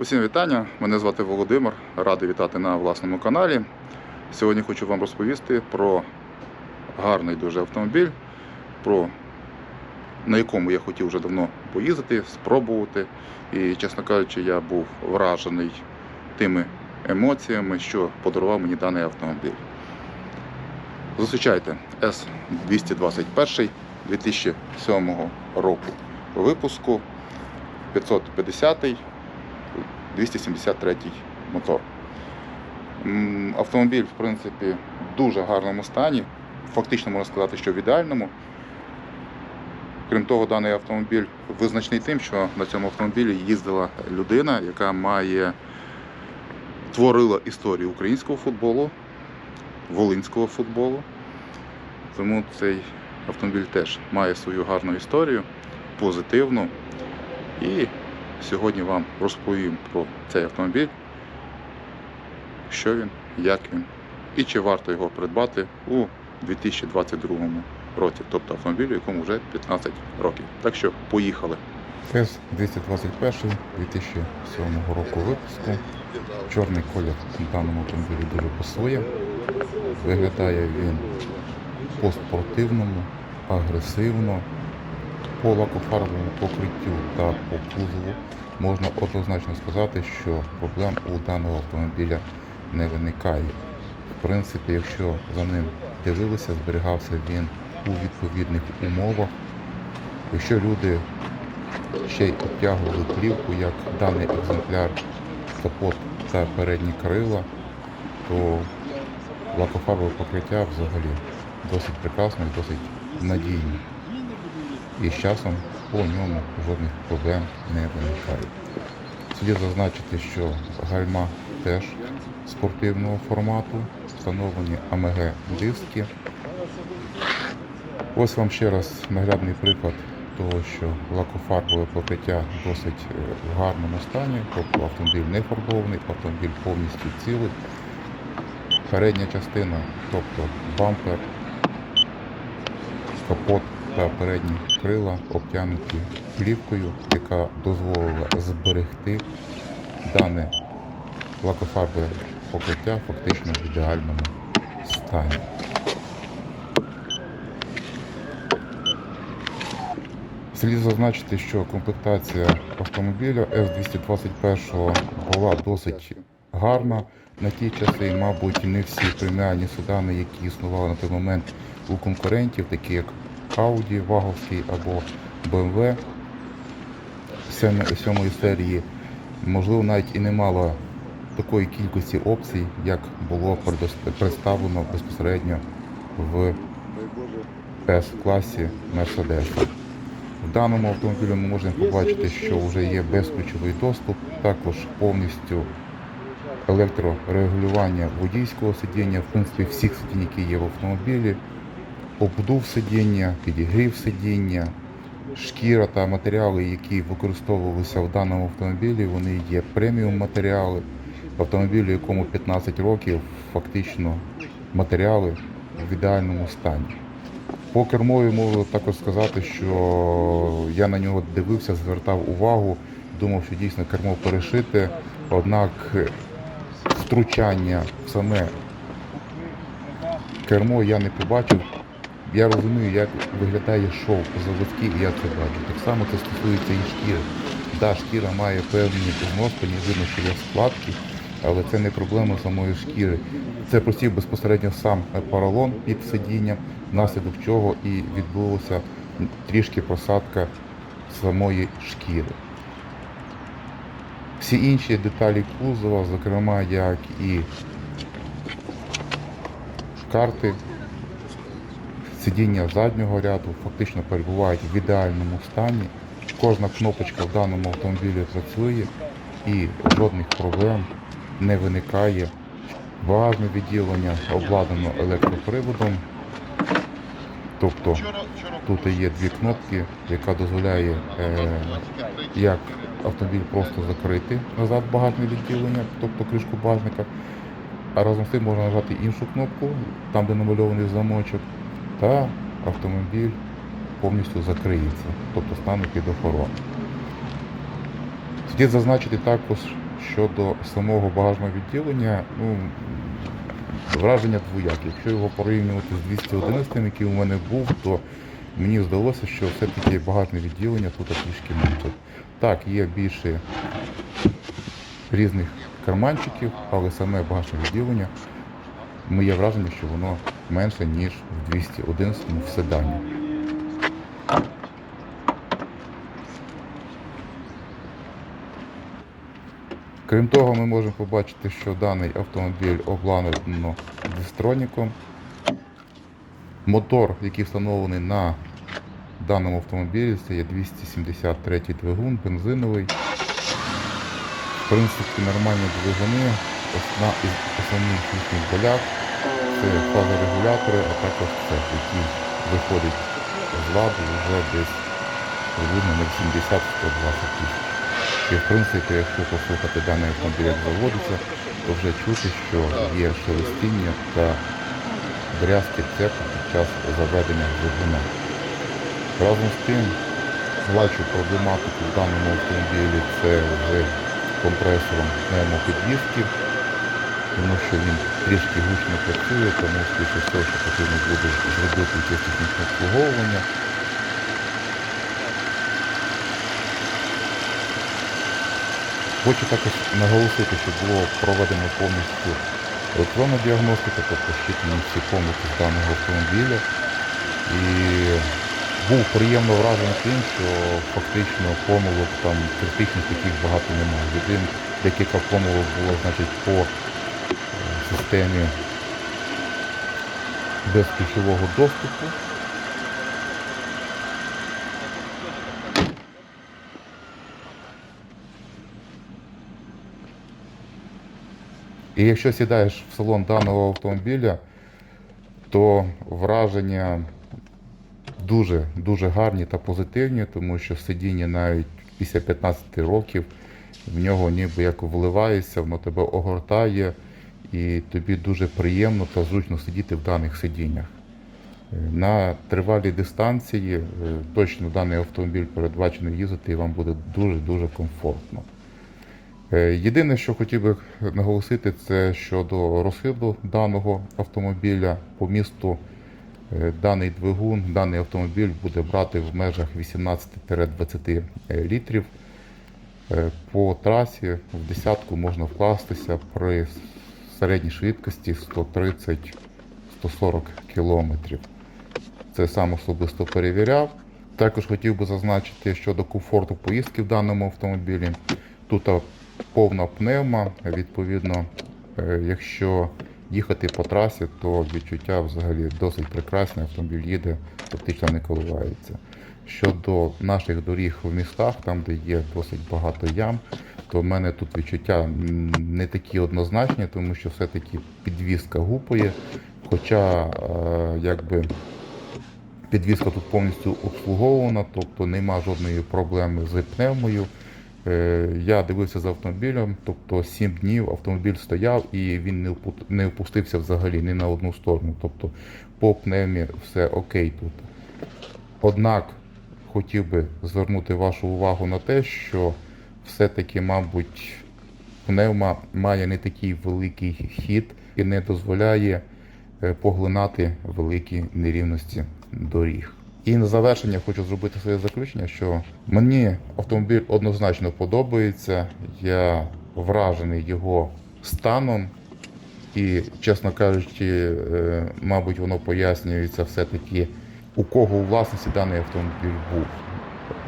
Усім вітання, мене звати Володимир, радий вітати на власному каналі. Сьогодні хочу вам розповісти про гарний дуже автомобіль, про на якому я хотів вже давно поїздити, спробувати. І, чесно кажучи, я був вражений тими емоціями, що подарував мені даний автомобіль. Зустрічайте С221 2007 року випуску 550 273 мотор. Автомобіль, в принципі, в дуже гарному стані. Фактично можна сказати, що в ідеальному. Крім того, даний автомобіль визначний тим, що на цьому автомобілі їздила людина, яка має творила історію українського футболу, волинського футболу. Тому цей автомобіль теж має свою гарну історію, позитивну. І Сьогодні вам розповім про цей автомобіль, що він, як він і чи варто його придбати у 2022 році, тобто автомобілю, якому вже 15 років. Так що поїхали. ТЕС 221 2007 року випуску. Чорний колір даному автомобілі дуже пасує. Виглядає він по спортивному, агресивно, по лакофарбовому покриттю та по кузову можна однозначно сказати, що проблем у даного автомобіля не виникає. В принципі, якщо за ним дивилися, зберігався він у відповідних умовах. Якщо люди ще й обтягували плівку, як даний екземпляр, капот та передні крила, то лакофарбове покриття взагалі досить прекрасне і досить надійне. І з часом по ньому жодних проблем не виникає. Слід зазначити, що гальма теж спортивного формату, встановлені АМГ диски. Ось вам ще раз наглядний приклад того, що лакофарбове покриття досить е, в гарному стані, тобто автомобіль не фарбований, автомобіль повністю цілий. Передня частина, тобто бампер, капот та передні крила обтянуті плівкою, яка дозволила зберегти дане лакофарбове покриття фактично в ідеальному стані. Слід зазначити, що комплектація автомобіля F221 була досить гарна. На ті часи, мабуть, не всі преміальні седани, які існували на той момент у конкурентів, такі як Audi, Ваговський або BMW сьоми- сьомої серії, можливо, навіть і не мала такої кількості опцій, як було представлено безпосередньо в S-класі Mercedes. В даному автомобілі ми можемо побачити, що вже є безключовий доступ, також повністю електрорегулювання водійського сидіння, в принципі, всіх сидінь, які є в автомобілі, обдув сидіння, підігрів сидіння, шкіра та матеріали, які використовувалися в даному автомобілі, вони є преміум матеріали. В автомобілі, якому 15 років, фактично матеріали в ідеальному стані. По кермові можу також сказати, що я на нього дивився, звертав увагу, думав, що дійсно кермо перешите, однак втручання в саме кермо я не побачив. Я розумію, як виглядає шов заводський, і я це бачу. Так само це стосується і шкіри. Да, шкіра має певні зноспані, видно, що є складки, але це не проблема самої шкіри. Це просів безпосередньо сам поролон під сидінням, внаслідок чого і відбулася трішки просадка самої шкіри. Всі інші деталі кузова, зокрема, як і карти, сидіння заднього ряду, фактично перебувають в ідеальному стані. Кожна кнопочка в даному автомобілі працює і жодних проблем не виникає. Багажне відділення обладнано електроприводом. Тобто тут є дві кнопки, яка дозволяє е, як автомобіль просто закрити назад багажне відділення, тобто кришку багажника, а разом з тим можна нажати іншу кнопку, там де намальований замочок, та автомобіль повністю закриється, тобто стане під охорону. Слід зазначити також, Щодо самого багажного відділення, ну, враження двоякі. Якщо його порівнювати з 211, який у мене був, то мені здалося, що все-таки багажне відділення тут трішки менше. Так, є більше різних карманчиків, але саме багажне відділення, моє враження, що воно менше, ніж в 211 в седані. Крім того, ми можемо побачити, що даний автомобіль обладнано дистроніком. Мотор, який встановлений на даному автомобілі, це є 273 двигун, бензиновий. В принципі, нормальні двигуни. Одна із основних їхніх болят це фазорегулятори, а також це, який виходить з ладу вже десь приблизно на 80-120 тисяч. І в принципі, якщо послухати даний автомобіль, як заводиться, то вже чути, що є шелестіння та брязки цепу під час заведення двигуна. Разом з тим, бачу проблематику в даному автомобілі це вже компресором пневмопідвісків, тому що він трішки гучно працює, тому скоріше все, що потрібно буде зробити якесь технічне обслуговування. Хочу також наголосити, що було проведено повністю електронну діагностику, тобто щитані всі помилки з даного автомобіля. І був приємно вражений тим, що фактично помилок там критичних таких багато немає. Єдин декілька помилок було значить, по системі безключового доступу. І якщо сідаєш в салон даного автомобіля, то враження дуже дуже гарні та позитивні, тому що сидіння навіть після 15 років в нього ніби як вливається, воно тебе огортає, і тобі дуже приємно та зручно сидіти в даних сидіннях. Е, На тривалій дистанції е, точно даний автомобіль передбачений їздити і вам буде дуже-дуже комфортно. Е, Єдине, що хотів би наголосити, це щодо розхиду даного автомобіля по місту. Даний двигун, даний автомобіль буде брати в межах 18-20 літрів. По трасі в десятку можна вкластися при середній швидкості 130-140 км. Це сам особисто перевіряв. Також хотів би зазначити щодо комфорту поїздки в даному автомобілі. Тут повна пневма, відповідно, е, якщо їхати по трасі, то відчуття взагалі досить прекрасне, автомобіль їде, фактично не коливається. Щодо наших доріг в містах, там де є досить багато ям, то в мене тут відчуття не такі однозначні, тому що все-таки підвізка гупає. Хоча е, якби підвізка тут повністю обслуговувана, тобто нема жодної проблеми з пневмою. Е, Я дивився за автомобілем, тобто 7 днів автомобіль стояв і він не опустився взагалі ні на одну сторону. Тобто по пневмі все окей тут. Однак хотів би звернути вашу увагу на те, що все-таки, мабуть, пневма має не такий великий хід і не дозволяє е, поглинати великі нерівності доріг. І на завершення хочу зробити своє заключення, що мені автомобіль однозначно подобається. Я вражений його станом. І, чесно кажучи, е, мабуть, воно пояснюється все-таки, у кого у власності даний автомобіль був.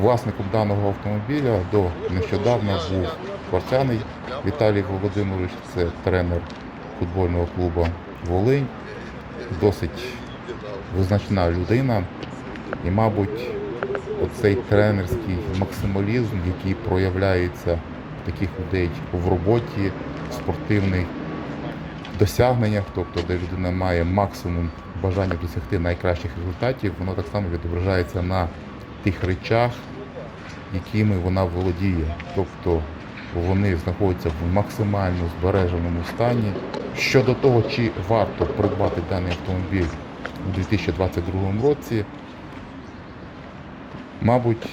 Власником даного автомобіля до нещодавно був Кварцяний Віталій Володимирович, це тренер футбольного клубу Волинь. Досить визначна людина. І, мабуть, оцей тренерський максималізм, який проявляється в таких людей в роботі, в спортивних досягненнях, тобто де людина має максимум бажання досягти найкращих результатів, воно так само відображається на тих речах, якими вона володіє. Тобто вони знаходяться в максимально збереженому стані. Щодо того, чи варто придбати даний автомобіль у 2022 році, мабуть,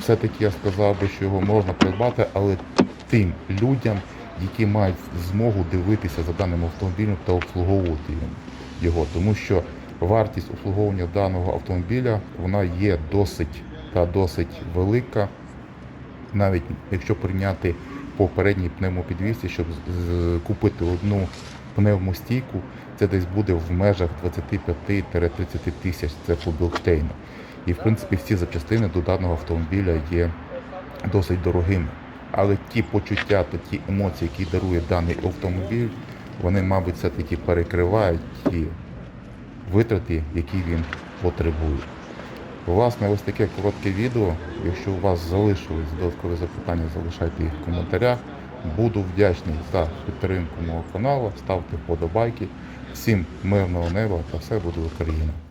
все-таки я сказав би, що його можна придбати, але тим людям, які мають змогу дивитися за даним автомобілем та обслуговувати його. Тому що вартість обслуговування даного автомобіля вона є досить та досить велика навіть якщо прийняти попередній пневмопідвісці, щоб купити одну пневмостійку, це десь буде в межах 25-30 тисяч. Це по Білштейну. І в принципі всі запчастини до даного автомобіля є досить дорогими. Але ті почуття та ті емоції, які дарує даний автомобіль, вони, мабуть, все-таки перекривають ті витрати, які він потребує. Власне, ось таке коротке відео. Якщо у вас залишились додаткові запитання, залишайте їх в коментарях. Буду вдячний за підтримку мого каналу. Ставте вподобайки. Всім мирного неба та все буде Україна!